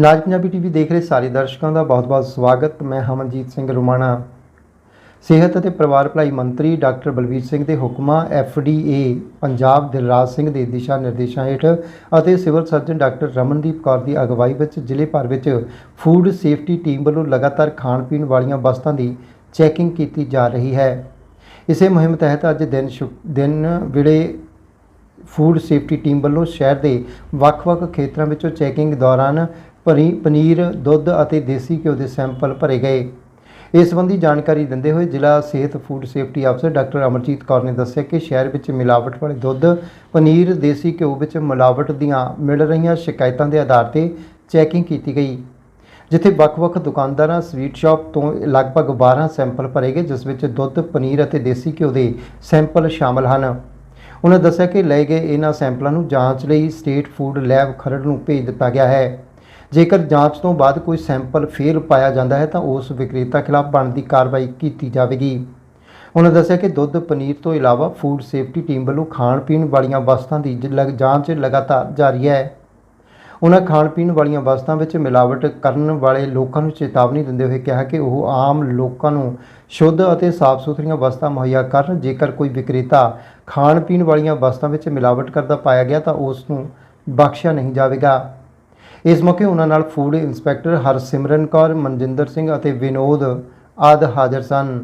ਨਾਜ Punjabi TV ਦੇਖ ਰਹੇ ਸਾਰੇ ਦਰਸ਼ਕਾਂ ਦਾ ਬਹੁਤ-ਬਹੁਤ ਸਵਾਗਤ। ਮੈਂ ਹਮਨਜੀਤ ਸਿੰਘ ਰੁਮਾਣਾ। ਸਿਹਤ ਅਤੇ ਪਰਿਵਾਰ ਭਲਾਈ ਮੰਤਰੀ ਡਾਕਟਰ ਬਲਬੀਰ ਸਿੰਘ ਦੇ ਹੁਕਮਾਂ ਏ, ਪੰਜਾਬ ਦਿਲਰਾਜ ਸਿੰਘ ਦੇ ਦਿਸ਼ਾ ਨਿਰਦੇਸ਼ਾਂ ਹੇਠ ਅਤੇ civil surgeon doctor Ramandeep Kaur ਦੀ ਅਗਵਾਈ ਵਿੱਚ ਜ਼ਿਲ੍ਹੇ ਭਰ ਵਿੱਚ ਫੂਡ ਸੇਫਟੀ ਟੀਮ ਵੱਲੋਂ ਲਗਾਤਾਰ ਖਾਣ ਪੀਣ ਵਾਲੀਆਂ ਵਸਤਾਂ ਦੀ ਚੈਕਿੰਗ ਕੀਤੀ ਜਾ ਰਹੀ ਹੈ। ਇਸੇ ਮੁਹਿੰਮ ਤਹਿਤ ਅੱਜ ਦਿਨ ਸ਼ੁਕ- ਦਿਨ ਵੇਲੇ ਫੂਡ ਸੇਫਟੀ ਟੀਮ ਵੱਲੋਂ ਸ਼ਹਿਰ ਦੇ ਵੱਖ-ਵੱਖ ਖੇਤਰਾਂ ਵਿੱਚੋਂ ਚੈਕਿੰਗ ਦੌਰਾਨ ਪਰੀ ਪਨੀਰ, ਦੁੱਧ ਅਤੇ ਦੇਸੀ ਘਿਓ ਦੇ ਸੈਂਪਲ ਭਰੇ ਗਏ। ਇਸ ਸੰਬੰਧੀ ਜਾਣਕਾਰੀ ਦਿੰਦੇ ਹੋਏ ਜ਼ਿਲ੍ਹਾ ਸਿਹਤ ਫੂਡ ਸੇਫਟੀ ਅਫਸਰ ਡਾਕਟਰ ਅਮਰਜੀਤ ਕੌਰ ਨੇ ਦੱਸਿਆ ਕਿ ਸ਼ਹਿਰ ਵਿੱਚ ਮਿਲਾਵਟ ਵਾਲੇ ਦੁੱਧ, ਪਨੀਰ, ਦੇਸੀ ਘਿਓ ਵਿੱਚ ਮਿਲਾਵਟ ਦੀਆਂ ਮਿਲ ਰਹੀਆਂ ਸ਼ਿਕਾਇਤਾਂ ਦੇ ਆਧਾਰ ਤੇ ਚੈਕਿੰਗ ਕੀਤੀ ਗਈ, ਜਿੱਥੇ ਵੱਖ-ਵੱਖ ਦੁਕਾਨਦਾਰਾਂ, ਸਵੀਟ ਸ਼ਾਪ ਤੋਂ ਲਗਭਗ 12 ਸੈਂਪਲ ਭਰੇ ਗਏ, ਜਿਸ ਵਿੱਚ ਦੁੱਧ, ਪਨੀਰ ਅਤੇ ਦੇਸੀ ਘਿਓ ਦੇ ਸੈਂਪਲ ਸ਼ਾਮਲ ਹਨ। ਉਹਨਾਂ ਦੱਸਿਆ ਕਿ ਲਏ ਗਏ ਇਹਨਾਂ ਸੈਂਪਲਾਂ ਨੂੰ ਜਾਂਚ ਲਈ ਸਟੇਟ ਫੂਡ ਲੈਬ ਖਰੜ ਨੂੰ ਭੇਜ ਦਿੱਤਾ ਗਿਆ ਹੈ। ਜੇਕਰ ਜਾਂਚ ਤੋਂ ਬਾਅਦ ਕੋਈ ਸੈਂਪਲ ਫੇਲ ਪਾਇਆ ਜਾਂਦਾ ਹੈ, ਤਾਂ ਉਸ ਵਿਕਰੇਤਾ ਖਿਲਾਫ ਬਣਦੀ ਕਾਰਵਾਈ ਕੀਤੀ ਜਾਵੇਗੀ। ਉਹਨਾਂ ਦੱਸਿਆ ਕਿ ਦੁੱਧ, ਪਨੀਰ ਤੋਂ ਇਲਾਵਾ ਫੂਡ ਸੇਫਟੀ ਟੀਮ ਵੱਲੋਂ ਖਾਣ ਪੀਣ ਵਾਲੀਆਂ ਵਸਤਾਂ ਦੀ ਜ- ਲਗ- ਜਾਂਚ ਲਗਾਤਾਰ ਜਾਰੀ ਹੈ। ਉਹਨਾਂ ਖਾਣ ਪੀਣ ਵਾਲੀਆਂ ਵਸਤਾਂ ਵਿੱਚ ਮਿਲਾਵਟ ਕਰਨ ਵਾਲੇ ਲੋਕਾਂ ਨੂੰ ਚੇਤਾਵਨੀ ਦਿੰਦੇ ਹੋਏ ਕਿਹਾ ਕਿ ਉਹ ਆਮ ਲੋਕਾਂ ਨੂੰ ਸ਼ੁੱਧ ਅਤੇ ਸਾਫ਼ ਸੁਥਰੀਆਂ ਵਸਤਾਂ ਮੁਹੱਈਆ ਕਰਨ। ਜੇਕਰ ਕੋਈ ਵਿਕਰੇਤਾ ਖਾਣ ਪੀਣ ਵਾਲੀਆਂ ਵਸਤਾਂ ਵਿੱਚ ਮਿਲਾਵਟ ਕਰਦਾ ਪਾਇਆ ਗਿਆ, ਤਾਂ ਉਸ ਨੂੰ ਬਖਸ਼ਿਆ ਨਹੀਂ ਜਾਵੇਗਾ। ਇਸ ਮੌਕੇ ਉਹਨਾਂ ਨਾਲ ਫੂਡ ਇੰਸਪੈਕਟਰ ਹਰਸਿਮਰਨ ਕੌਰ, ਮਨਜਿੰਦਰ ਸਿੰਘ ਅਤੇ ਵਿਨੋਦ ਆਦ ਹਾਜ਼ਰ ਸਨ।